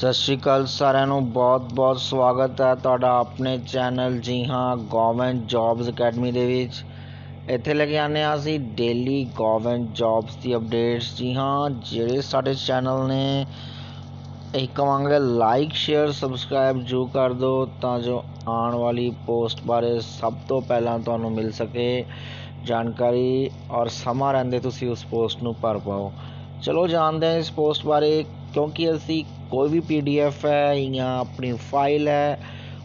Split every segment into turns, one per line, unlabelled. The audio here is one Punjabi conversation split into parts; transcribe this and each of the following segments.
ਸਤਿ ਸ਼੍ਰੀ ਅਕਾਲ ਸਾਰਿਆਂ ਨੂੰ ਬਹੁਤ-ਬਹੁਤ ਸਵਾਗਤ ਹੈ ਤੁਹਾਡਾ ਆਪਣੇ ਚੈਨਲ ਜੀ ਹਾਂ ਗਵਰਨਮੈਂਟ ਜੌਬਸ ਅਕੈਡਮੀ ਦੇ ਵਿੱਚ। ਇੱਥੇ ਲੈ ਕੇ ਆਨੇ ਆ ਅਸੀਂ ਡੇਲੀ ਗਵਰਨਮੈਂਟ ਜੌਬਸ ਦੀ ਅਪਡੇਟਸ ਜੀ ਹਾਂ, ਜਿਹੜੇ ਸਾਡੇ ਚੈਨਲ ਨੇ। ਇਹ ਕਵਾਂਗੇ ਲਾਈਕ ਸ਼ੇਅਰ ਸਬਸਕ੍ਰਾਈਬ ਜੋ ਕਰ ਦਿਓ ਤਾਂ ਜੋ ਆਉਣ ਵਾਲੀ ਪੋਸਟ ਬਾਰੇ ਸਭ ਤੋਂ ਪਹਿਲਾਂ ਤੁਹਾਨੂੰ ਮਿਲ ਸਕੇ ਜਾਣਕਾਰੀ ਔਰ ਸਮਾਂ ਰਹਿੰਦੇ ਤੁਸੀਂ ਉਸ ਪੋਸਟ ਨੂੰ ਭਰ ਪਾਓ। ਚਲੋ ਜਾਣਦੇ ਹਾਂ ਇਸ ਪੋਸਟ ਬਾਰੇ, ਕਿਉਂਕਿ ਅਸੀਂ ਕੋਈ ਵੀ ਪੀਡੀਐਫ ਹੈ ਜਾਂ ਆਪਣੀ ਫਾਈਲ ਹੈ,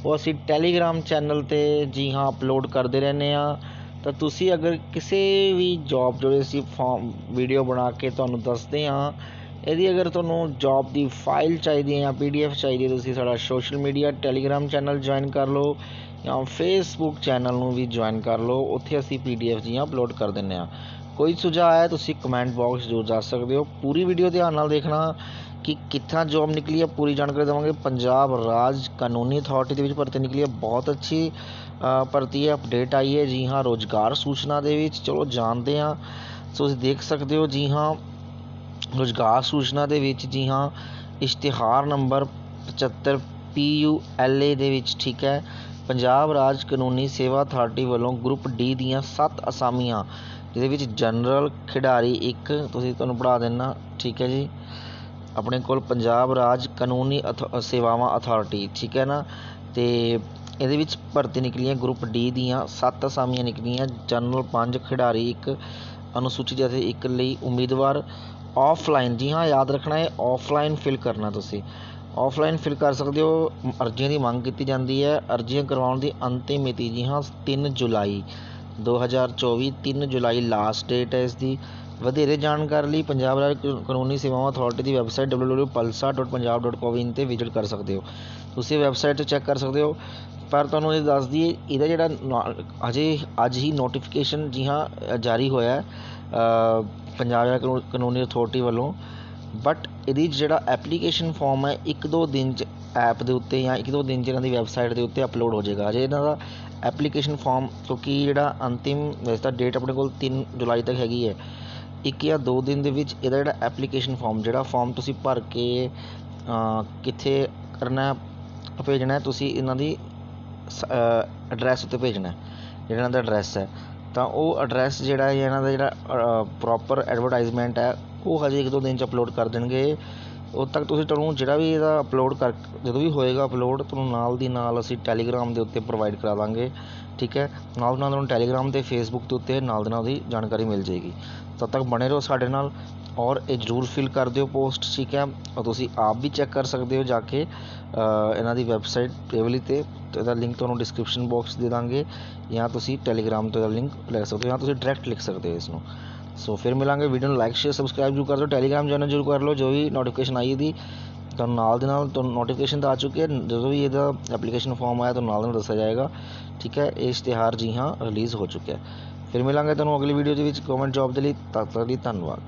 ਉਹ ਅਸੀਂ ਟੈਲੀਗ੍ਰਾਮ ਚੈਨਲ ਤੇ ਜੀ ਹਾਂ ਅਪਲੋਡ ਕਰਦੇ ਰਹਿੰਦੇ ਆ ਤਾਂ ਤੁਸੀਂ ਅਗਰ ਕਿਸੇ ਵੀ ਜੌਬ ਜਿਹੜੇ ਅਸੀਂ ਫਾਰਮ ਵੀਡੀਓ ਬਣਾ ਕੇ ਤੁਹਾਨੂੰ ਦੱਸਦੇ ਆ ਇਹਦੀ ਅਗਰ ਤੁਹਾਨੂੰ ਜੌਬ ਦੀ ਫਾਈਲ ਚਾਹੀਦੀ ਹੈ ਜਾਂ ਪੀਡੀਐਫ ਚਾਹੀਦੀ ਹੈ, ਤੁਸੀਂ ਸਾਡਾ social media Telegram channel join ਕਰ ਲਓ ਜਾਂ ਫੇਸਬੁੱਕ ਚੈਨਲ ਨੂੰ ਵੀ ਜੁਆਇਨ ਕਰ ਲਓ, ਉੱਥੇ ਅਸੀਂ ਪੀਡੀਐਫ ਜੀਆਂ ਅਪਲੋਡ ਕਰ ਦਿੰਦੇ ਆ ਕੋਈ ਸੁਝਾਅ ਹੈ, ਤੁਸੀਂ ਕਮੈਂਟ ਬਾਕਸ ਜ਼ਰੂਰ ਜਾ ਸਕਦੇ ਹੋ। ਪੂਰੀ ਵੀਡੀਓ ਧਿਆਨ ਨਾਲ ਦੇਖਣਾ ਕਿ ਕਿੱਥਾਂ ਜੌਬ ਨਿਕਲੀ ਹੈ, ਪੂਰੀ ਜਾਣਕਾਰੀ ਦੇਵਾਂਗੇ। ਪੰਜਾਬ ਰਾਜ ਕਾਨੂੰਨੀ ਅਥਾਰਟੀ ਦੇ ਵਿੱਚ ਭਰਤੀ ਨਿਕਲੀ ਹੈ। ਬਹੁਤ ਅੱਛੀ ਭਰਤੀ ਹੈ ਅਪਡੇਟ ਆਈ ਹੈ। ਜੀ ਹਾਂ, ਰੋਜ਼ਗਾਰ ਸੂਚਨਾ ਦੇ ਵਿੱਚ, ਚਲੋ ਜਾਣਦੇ ਹਾਂ। ਤੁਸੀਂ ਦੇਖ ਸਕਦੇ ਹੋ, ਜੀ ਹਾਂ, ਰੋਜ਼ਗਾਰ ਸੂਚਨਾ ਦੇ ਵਿੱਚ, ਜੀ ਹਾਂ, ਇਸ਼ਤਿਹਾਰ ਨੰਬਰ 75 PULA ਦੇ ਵਿੱਚ, ਠੀਕ ਹੈ। ਪੰਜਾਬ ਰਾਜ ਕਾਨੂੰਨੀ ਸੇਵਾ ਅਥਾਰਟੀ ਵੱਲੋਂ ਗਰੁੱਪ ਡੀ ਦੀਆਂ 7 ਅਸਾਮੀਆਂ ਜਿਹਦੇ ਵਿੱਚ ਜਨਰਲ ਖਿਡਾਰੀ ਇੱਕ, ਤੁਸੀਂ ਤੁਹਾਨੂੰ ਪੜ੍ਹਾ ਦਿੰਦਾ ਠੀਕ ਹੈ ਜੀ। ਆਪਣੇ ਕੋਲ ਪੰਜਾਬ ਰਾਜ ਕਾਨੂੰਨੀ ਸੇਵਾਵਾਂ ਅਥਾਰਟੀ ਠੀਕ ਹੈ ਨਾ? ਅਤੇ ਇਹਦੇ ਵਿੱਚ ਭਰਤੀ ਨਿਕਲੀਆਂ ਗਰੁੱਪ ਡੀ ਦੀਆਂ, ਸੱਤ ਅਸਾਮੀਆਂ ਨਿਕਲੀਆਂ। ਜਨਰਲ ਪੰਜ, ਖਿਡਾਰੀ ਇੱਕ, ਅਨੁਸੂਚਿਤ ਅਤੇ ਇੱਕ ਲਈ ਉਮੀਦਵਾਰ। ਔਫਲਾਈਨ ਜੀ ਹਾਂ, ਯਾਦ ਰੱਖਣਾ ਹੈ ਔਫਲਾਈਨ ਫਿਲ ਕਰਨਾ ਤੁਸੀਂ। ਔਫਲਾਈਨ ਫਿਲ ਕਰ ਸਕਦੇ ਹੋ, ਅਰਜ਼ੀਆਂ ਦੀ ਮੰਗ ਕੀਤੀ ਜਾਂਦੀ ਹੈ। ਅਰਜ਼ੀਆਂ ਕਰਵਾਉਣ ਦੀ ਅੰਤਿਮ ਮਿਤੀ ਜੀ ਹਾਂ, ਤਿੰਨ ਜੁਲਾਈ। 2024 3 ਜੁਲਾਈ ਲਾਸਟ ਡੇਟ ਹੈ ਇਸ ਦੀ ਵਧੇਰੇ ਜਾਣਕਾਰੀ ਲਈ ਪੰਜਾਬ ਰਾਜ ਕ, ਕਾਨੂੰਨੀ ਸੇਵਾਵਾਂ ਅਥਾਰਟੀ ਦੀ website W W PALSA dot Punjab dot www.palsa.punjab.co.in ਤੇ ਵਿਜ਼ਿਟ ਕਰ ਸਕਦੇ ਹੋ। ਤੁਸੀਂ ਵੈਬਸਾਈਟ ਤੇ ਚੈੱਕ ਕਰ ਸਕਦੇ ਹੋ। ਪਰ ਤੁਹਾਨੂੰ ਇਹ ਦੱਸ ਦਈਏ, ਇਹਦਾ ਜਿਹੜਾ ਅਜੇ, ਅੱਜ ਹੀ ਨੋਟੀਫਿਕੇਸ਼ਨ ਜੀ ਹਾਂ ਜਾਰੀ ਹੋਇਆ ਪੰਜਾਬ ਰਾਜ ਕਾਨੂੰਨੀ ਅਥਾਰਟੀ ਵੱਲੋਂ। ਬਟ ਇਹਦੀ ਜਿਹੜਾ ਐਪਲੀਕੇਸ਼ਨ ਫੋਮ ਹੈ, ਇੱਕ ਦੋ ਦਿਨ ਚ ਐਪ ਦੇ ਉੱਤੇ ਜਾਂ ਇੱਕ ਦੋ ਦਿਨ ਚ ਇਹਨਾਂ ਦੀ ਵੈਬਸਾਈਟ ਦੇ ਉੱਤੇ ਅਪਲੋਡ ਹੋ ਜਾਏਗਾ। ਅਜੇ ਇਹਨਾਂ ਦਾ ਐਪਲੀਕੇਸ਼ਨ ਫਾਰਮ, ਕਿਉਂਕਿ ਜਿਹੜਾ ਅੰਤਿਮ, ਵੈਸੇ ਤਾਂ ਡੇਟ ਆਪਣੇ ਕੋਲ 3 ਜੁਲਾਈ ਤੱਕ ਹੈਗੀ ਹੈ। ਇੱਕ ਜਾਂ ਦੋ ਦਿਨ ਦੇ ਵਿੱਚ ਇਹਦਾ ਜਿਹੜਾ ਐਪਲੀਕੇਸ਼ਨ ਫਾਰਮ, ਜਿਹੜਾ ਫਾਰਮ ਤੁਸੀਂ ਭਰ ਕੇ ਕਿੱਥੇ ਕਰਨਾ ਭੇਜਣਾ ਤੁਸੀਂ ਇਹਨਾਂ ਦੀ ਐਡਰੈਸ ਉੱਤੇ ਭੇਜਣਾ ਜਿਹੜਾ ਇਹਨਾਂ ਦਾ ਐਡਰੈਸ ਹੈ। ਤਾਂ ਉਹ ਐਡਰੈਸ ਜਿਹੜਾ ਹੈ, ਇਹਨਾਂ ਦਾ ਜਿਹੜਾ ਪ੍ਰੋਪਰ ਐਡਵਰਟਾਈਜ਼ਮੈਂਟ ਹੈ, ਉਹ ਹਜੇ ਇੱਕ ਦੋ ਦਿਨ ਚ ਅਪਲੋਡ ਕਰ ਦੇਣਗੇ। ਉਦੋਂ ਤੱਕ ਤੁਸੀਂ ਤੁਹਾਨੂੰ ਜਿਹੜਾ ਵੀ ਇਹਦਾ ਅਪਲੋਡ ਕਰ, ਜਦੋਂ ਵੀ ਹੋਏਗਾ ਅਪਲੋਡ ਤੁਹਾਨੂੰ ਨਾਲ ਦੀ ਨਾਲ ਅਸੀਂ ਟੈਲੀਗ੍ਰਾਮ ਦੇ ਉੱਤੇ ਪ੍ਰੋਵਾਈਡ ਕਰਾ ਦਾਂਗੇ, ਠੀਕ ਹੈ? ਨਾਲ ਨਾਲ ਤੁਹਾਨੂੰ ਟੈਲੀਗ੍ਰਾਮ ਅਤੇ ਫੇਸਬੁੱਕ ਦੇ ਉੱਤੇ ਨਾਲ ਦੀ ਨਾਲ ਉਹਦੀ ਜਾਣਕਾਰੀ ਮਿਲ ਜਾਏਗੀ। ਤਦ ਤੱਕ ਬਣੇ ਰਹੋ ਸਾਡੇ ਨਾਲ ਔਰ ਇਹ ਜ਼ਰੂਰ ਫਿਲ ਕਰ ਦਿਓ ਪੋਸਟ ਠੀਕ ਹੈ? ਔਰ ਤੁਸੀਂ ਆਪ ਵੀ ਚੈੱਕ ਕਰ ਸਕਦੇ ਹੋ ਜਾ ਕੇ ਇਹਨਾਂ ਦੀ ਵੈਬਸਾਈਟ ਟੇਬਲੀ ਤੇ ਇਹਦਾ ਲਿੰਕ ਤੁਹਾਨੂੰ ਡਿਸਕ੍ਰਿਪਸ਼ਨ ਬਾਕਸ ਦੇ ਦਾਂਗੇ, ਜਾਂ ਤੁਸੀਂ ਟੈਲੀਗ੍ਰਾਮ ਤੋਂ ਇਹਦਾ ਲਿੰਕ ਲੈ ਸਕਦੇ ਹੋ, ਜਾਂ ਤੁਸੀਂ ਡਾਇਰੈਕਟ ਲਿਖ ਸਕਦੇ ਹੋ ਇਸ ਨੂੰ ਸੋ ਫਿਰ ਮਿਲਾਂਗੇ ਵੀਡੀਓ ਨੂੰ ਲਾਈਕ ਸ਼ੇਅਰ ਸਬਸਕ੍ਰਾਈਬ ਜ਼ਰੂਰ ਕਰ ਦਿਓ। ਟੈਲੀਗ੍ਰਾਮ ਚੈਨਲ ਜ਼ਰੂਰ ਕਰ ਲਓ। ਜੋ ਵੀ ਨੋਟੀਫਿਕੇਸ਼ਨ ਆਈ ਇਹਦੀ ਤੁਹਾਨੂੰ ਨਾਲ ਦੇ ਨਾਲ ਤੁਹਾਨੂੰ ਨੋਟੀਫਿਕੇਸ਼ਨ ਤਾਂ ਆ ਚੁੱਕੀ ਹੈ। ਜਦੋਂ ਵੀ ਇਹਦਾ ਐਪਲੀਕੇਸ਼ਨ ਫਾਰਮ ਆਇਆ ਤੁਹਾਨੂੰ ਨਾਲ ਦੇ ਨਾਲ ਦੱਸਿਆ ਜਾਏਗਾ। ਠੀਕ ਹੈ ਇਹ ਇਸ਼ਤਿਹਾਰ ਜੀ ਹਾਂ ਰਿਲੀਜ਼ ਹੋ ਚੁੱਕਿਆ ਫਿਰ ਮਿਲਾਂਗੇ ਤੁਹਾਨੂੰ ਅਗਲੀ ਵੀਡੀਓ ਦੇ ਵਿੱਚ ਗਵਰਨਮੈਂਟ ਜੌਬ ਦੇ ਲਈ। ਤਦ ਤੱਕ ਲਈ ਧੰਨਵਾਦ।